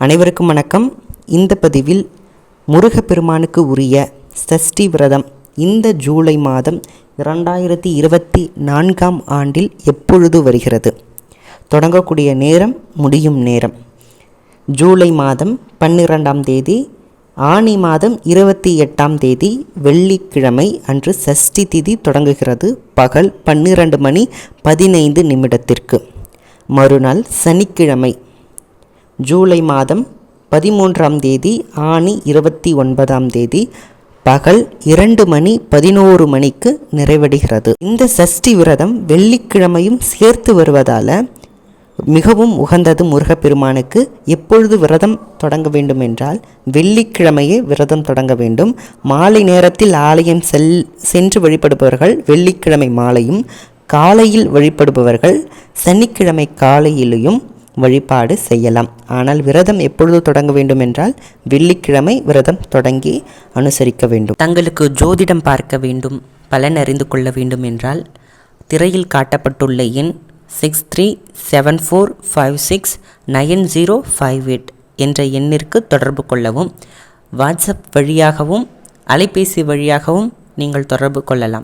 அனைவருக்கும் வணக்கம். இந்த பதிவில் முருகப்பெருமானுக்கு உரிய சஷ்டி விரதம் இந்த ஜூலை மாதம் இரண்டாயிரத்தி இருபத்தி நான்காம் ஆண்டில் எப்பொழுது வருகிறது? தொடங்கக்கூடிய நேரம் முடியும் நேரம். ஜூலை மாதம் பன்னிரெண்டாம் தேதி ஆனி மாதம் இருபத்தி எட்டாம் தேதி வெள்ளிக்கிழமை அன்று சஷ்டி திதி தொடங்குகிறது பகல் பன்னிரண்டு மணி பதினைந்து நிமிடத்திற்கு. மறுநாள் சனிக்கிழமை ஜூலை மாதம் பதிமூன்றாம் தேதி ஆணி இருபத்தி ஒன்பதாம் தேதி பகல் இரண்டு மணி பதினோரு மணிக்கு நிறைவடைகிறது. இந்த சஷ்டி விரதம் வெள்ளிக்கிழமையும் சேர்த்து வருவதால் மிகவும் உகந்தது முருகப்பெருமானுக்கு. எப்பொழுது விரதம் தொடங்க வேண்டும் என்றால் வெள்ளிக்கிழமையே விரதம் தொடங்க வேண்டும். மாலை நேரத்தில் ஆலயம் செல் சென்று வழிபடுபவர்கள் வெள்ளிக்கிழமை மாலையும் காலையில் வழிபடுபவர்கள் சனிக்கிழமை காலையிலையும் வழிபாடு செய்யலாம். ஆனால் விரதம் எப்பொழுது தொடங்க வேண்டும் என்றால் வெள்ளிக்கிழமை விரதம் தொடங்கி அனுசரிக்க வேண்டும். தங்களுக்கு ஜோதிடம் பார்க்க வேண்டும் பலன் அறிந்து கொள்ள வேண்டும் என்றால் திரையில் காட்டப்பட்டுள்ள எண் six three seven four five six nine zero five eight என்ற எண்ணிற்கு தொடர்பு கொள்ளவும் வாட்ஸ்அப் வழியாகவும் அலைபேசி வழியாகவும் நீங்கள் தொடர்பு கொள்ளலாம்.